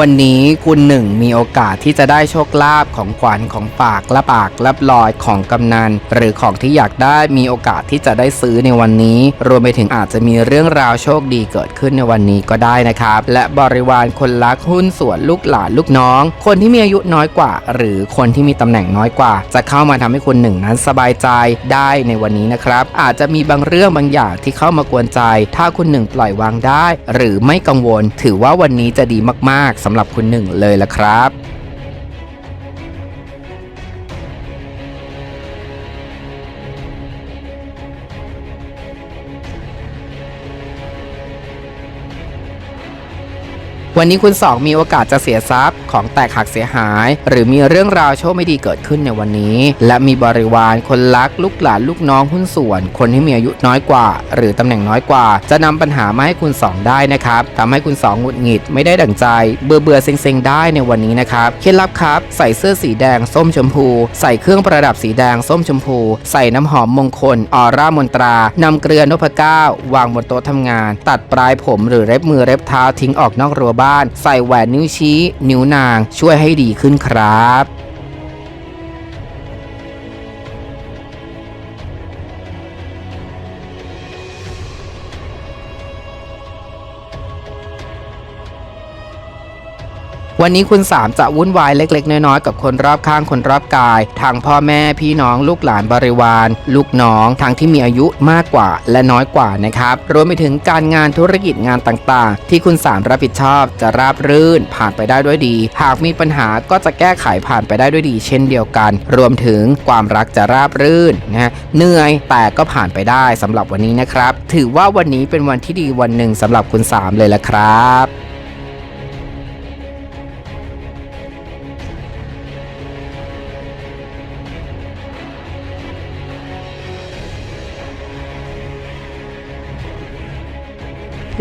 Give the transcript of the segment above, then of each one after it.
วันนี้คุณหนึ่งมีโอกาสที่จะได้โชคลาภของขวัญของปากและปากและลอยของกำนันหรือของที่อยากได้มีโอกาสที่จะได้ซื้อในวันนี้ รวมไปถึงอาจจะมีเรื่องราวโชคดีเกิดขึ้นในวันนี้ก็ได้นะครับ และบริวารคนรักหุ้นส่วนลูกหลานลูกน้อง คนที่มีอายุน้อยกว่า หรือคนที่มีตำแหน่งน้อยกว่า จะเข้ามาทำให้คุณหนึ่งนั้นสบายใจได้ในวันนี้นะครับ อาจจะมีบางเรื่องบางอย่างที่เข้ามากวนใจ ถ้าคุณหนึ่งปล่อยวางได้ หรือไม่กังวล ถือว่าวันนี้จะดีมากๆสำหรับคุณหนึ่งเลยละครับ วันนี้คุณสองมีโอกาสจะเสียทรัพย์ ของแตกหักเสียหาย หรือมีเรื่องราวโชคไม่ดีเกิดขึ้นในวันนี้ และมีบริวารคนรักลูกหลานลูกน้องหุ้นส่วน คนที่มีอายุน้อยกว่า หรือตำแหน่งน้อยกว่า จะนำปัญหามาให้คุณสองได้นะครับทำให้คุณสองหงุดหงิดไม่ได้ดั่งใจ เบื่อเบื่อๆเซ็งๆได้ในวันนี้นะครับเคล็ดลับครับ ใส่เสื้อสีแดงส้มชมพู ใส่เครื่องประดับสีแดงส้มชมพู ใส่น้ำหอมมงคลออร่ามนตรานำเกลือนพเก้าวางบนโต๊ะทำงาน ตัดปลายผมหรือเล็บมือเล็บเท้าทิ้งออกนอกรั้วบ้านใส่แหวนนิ้วชี้ นิ้วนาง ช่วยให้ดีขึ้นครับ วันนี้คุณสามจะวุ่นวายเล็ก ๆ น้อยๆกับคนรอบข้างคนรอบกายทางพ่อแม่พี่น้องลูกหลานบริวาร ลูกน้องทั้งที่มีอายุมากกว่าและน้อยกว่านะครับรวมไปถึงการงานธุรกิจงานต่างๆ ที่คุณสามรับผิดชอบจะราบรื่นผ่านไปได้ด้วยดี หากมีปัญหาก็จะแก้ไขผ่านไปได้ด้วยดี เช่นเดียวกัน รวมถึงความรักจะราบรื่นนะเหนื่อยแต่ก็ผ่านไปได้สำหรับวันนี้นะครับ ถือว่าวันนี้เป็นวันที่ดีวันหนึ่งสำหรับคุณสามเลยละครับ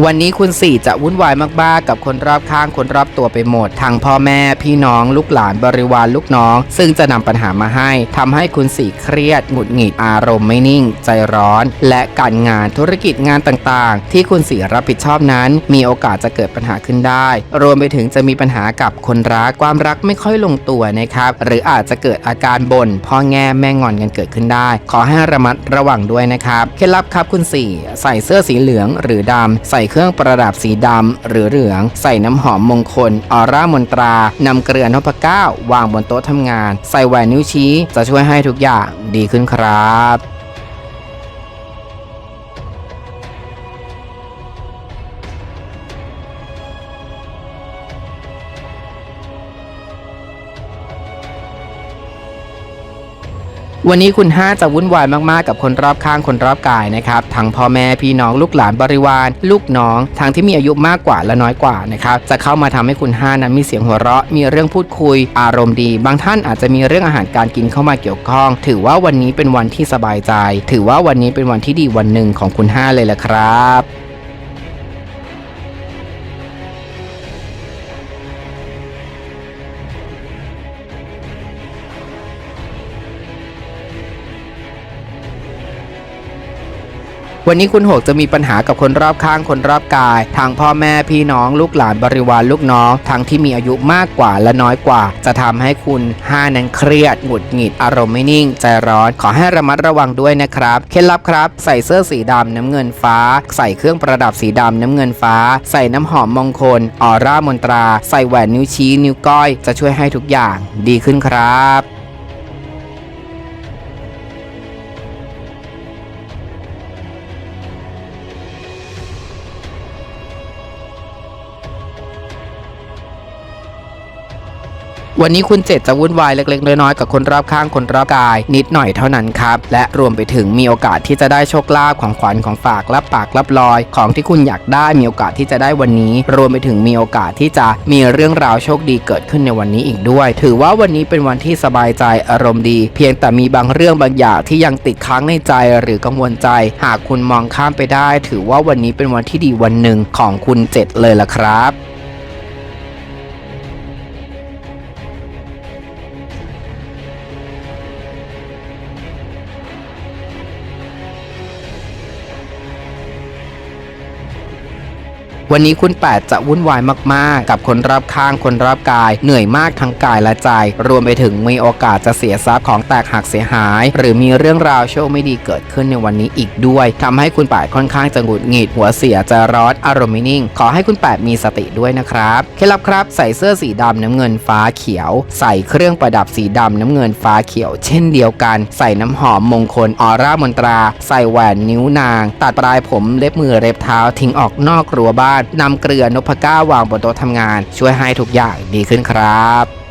วันนี้คุณสี่จะวุ่นวายมากๆ กับคนรอบข้างคนรอบตัวไปหมด ทั้งพ่อแม่พี่น้องลูกหลานบริวารลูกน้อง ซึ่งจะนำปัญหามาให้ทำให้คุณสี่เครียดหงุดหงิดอารมณ์ไม่นิ่ง ใจร้อน และการงานธุรกิจงานต่างๆ ที่คุณสี่รับผิดชอบนั้น มีโอกาสจะเกิดปัญหาขึ้นได้ รวมไปถึงจะมีปัญหากับคนรักความรักไม่ค่อยลงตัวนะครับ หรืออาจจะเกิดอาการบ่นพ่อแง่แม่งอนกันเกิดขึ้นได้ ขอให้ระมัดระวังด้วยนะครับเคล็ดลับครับคุณสี่ใส่เสื้อสีเหลืองหรือดำใส่เครื่องประดับสีดำหรือเหลือง ใส่น้ำหอมมงคล ออร่ามนตรานำเกลือนพเก้าวางบนโต๊ะทำงาน ใส่แหวนนิ้วชี้ จะช่วยให้ทุกอย่างดีขึ้นครับ วันนี้คุณ5จะวุ่นวายมากๆ กับคนรอบข้างคนรอบกายนะครับ ทั้งพ่อแม่พี่น้องลูกหลานบริวาร ลูกน้องทั้งที่มีอายุมากกว่าและน้อยกว่านะครับ จะเข้ามาทำให้คุณ5นั้นมีเสียงหัวเราะ มีเรื่องพูดคุย อารมณ์ดี บางท่านอาจจะมีเรื่องอาหารการกินเข้ามาเกี่ยวข้อง ถือว่าวันนี้เป็นวันที่สบายใจ ถือว่าวันนี้เป็นวันที่ดีวันหนึ่งของคุณ5เลยละครับ วันนี้คุณหกจะมีปัญหากับคนรอบข้างคนรอบกาย ทางพ่อแม่พี่น้องลูกหลานบริวารลูกน้องทั้งที่มีอายุมากกว่าและน้อยกว่า จะทำให้คุณห้านั้นเครียดหงุดหงิดอารมณ์ไม่นิ่ง ใจร้อน ขอให้ระมัดระวังด้วยนะครับ เคล็ดลับครับ ใส่เสื้อสีดำน้ำเงินฟ้า ใส่เครื่องประดับสีดำน้ำเงินฟ้า ใส่น้ำหอมมงคล ออร่ามนตรา ใส่แหวนนิ้วชี้นิ้วก้อย จะช่วยให้ทุกอย่าง ดีขึ้นครับ วันนี้คุณเจ็ดจะวุ่นวายเล็ก ๆ น้อยๆกับคนรอบข้างคนรอบกาย นิดหน่อยเท่านั้นครับ และรวมไปถึงมีโอกาสที่จะได้โชคลาภของขวัญของฝากรับปากรับลอย ของที่คุณอยากได้มีโอกาสที่จะได้วันนี้ รวมไปถึงมีโอกาสที่จะมีเรื่องราวโชคดีเกิดขึ้นในวันนี้อีกด้วย ถือว่าวันนี้เป็นวันที่สบายใจอารมณ์ดี เพียงแต่มีบางเรื่องบางอย่างที่ยังติดค้างในใจหรือกังวลใจ หากคุณมองข้ามไปได้ ถือว่าวันนี้เป็นวันที่ดีวันหนึ่งของคุณเจ็ดเลยล่ะครับ วันนี้คุณแปดจะวุ่นวายมากๆ กับคนรอบข้างคนรอบกาย เหนื่อยมากทั้งกายและใจ รวมไปถึงมีโอกาสจะเสียทรัพย์ของแตกหักเสียหาย หรือมีเรื่องราวโชคไม่ดีเกิดขึ้นในวันนี้อีกด้วยทำให้คุณแปดค่อนข้างจะหงุดหงิดหัวเสียจะร้อนอารมณ์ไม่นิ่ง ขอให้คุณแปดมีสติด้วยนะครับเคล็ดลับครับใส่เสื้อสีดำน้ำเงินฟ้าเขียว ใส่เครื่องประดับสีดำน้ำเงินฟ้าเขียว เช่นเดียวกัน ใส่น้ำหอมมงคลออร่ามนตรา ใส่แหวนนิ้วนาง ตัดปลายผมเล็บมือเล็บเท้าทิ้งออกนอกรั้วบ้านนำเกลือนพก้าวางบนโต๊ะทำงาน ช่วยให้ทุกอย่างดีขึ้นครับ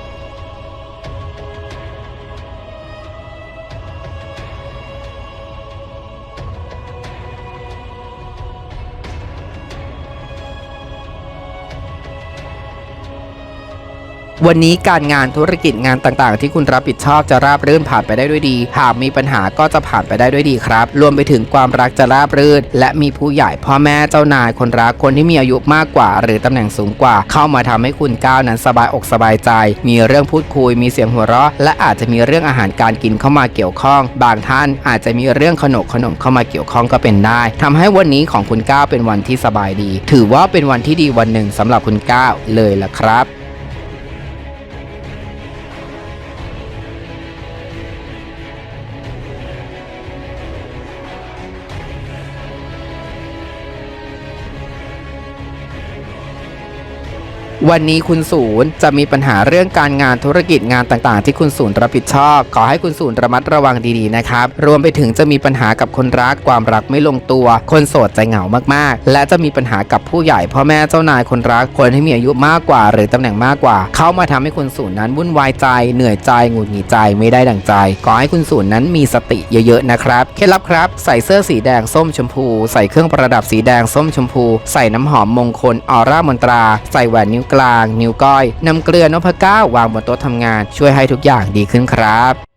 วันนี้การงานธุรกิจงานต่างๆ ที่คุณรับผิดชอบจะราบรื่นผ่านไปได้ด้วยดี หากมีปัญหาก็จะผ่านไปได้ด้วยดีครับ รวมไปถึงความรักจะราบรื่น และมีผู้ใหญ่พ่อแม่เจ้านายคนรักคนที่มีอายุมากกว่า หรือตำแหน่งสูงกว่า เข้ามาทำให้คุณก้าวนั้นสบายอกสบายใจ มีเรื่องพูดคุย มีเสียงหัวเราะ และอาจจะมีเรื่องอาหารการกินเข้ามาเกี่ยวข้อง บางท่านอาจจะมีเรื่องขนมขนมเข้ามาเกี่ยวข้องก็เป็นได้ทำให้วันนี้ของคุณก้าวเป็นวันที่สบายดี ถือว่าเป็นวันที่ดีวันหนึ่งสำหรับคุณก้าวเลยล่ะครับ วันนี้คุณศูนย์จะมีปัญหาเรื่องการงานธุรกิจงานต่างๆ ที่คุณศูนย์รับผิดชอบ ขอให้คุณศูนย์ระมัดระวังดีๆนะครับ รวมไปถึงจะมีปัญหากับคนรักความรักไม่ลงตัว คนโสดใจเหงามากๆ และจะมีปัญหากับผู้ใหญ่พ่อแม่เจ้านายคนรักคนที่มีอายุมากกว่า หรือตำแหน่งมากกว่า เข้ามาทำให้คุณศูนย์นั้นวุ่นวายใจ เหนื่อยใจหงุดหงิดใจไม่ได้ดังใจ ขอให้คุณศูนย์นั้นมีสติเยอะๆนะครับเคล็ดลับครับ ใส่เสื้อสีแดงส้มชมพู ใส่เครื่องประดับสีแดงส้มชมพู ใส่น้ำหอมมงคลออร่ามนตรา ใส่แหวนนิ้วกลาง นิ้วก้อยนำเกลือนพเก้าวางบนโต๊ะทำงาน ช่วยให้ทุกอย่างดีขึ้นครับ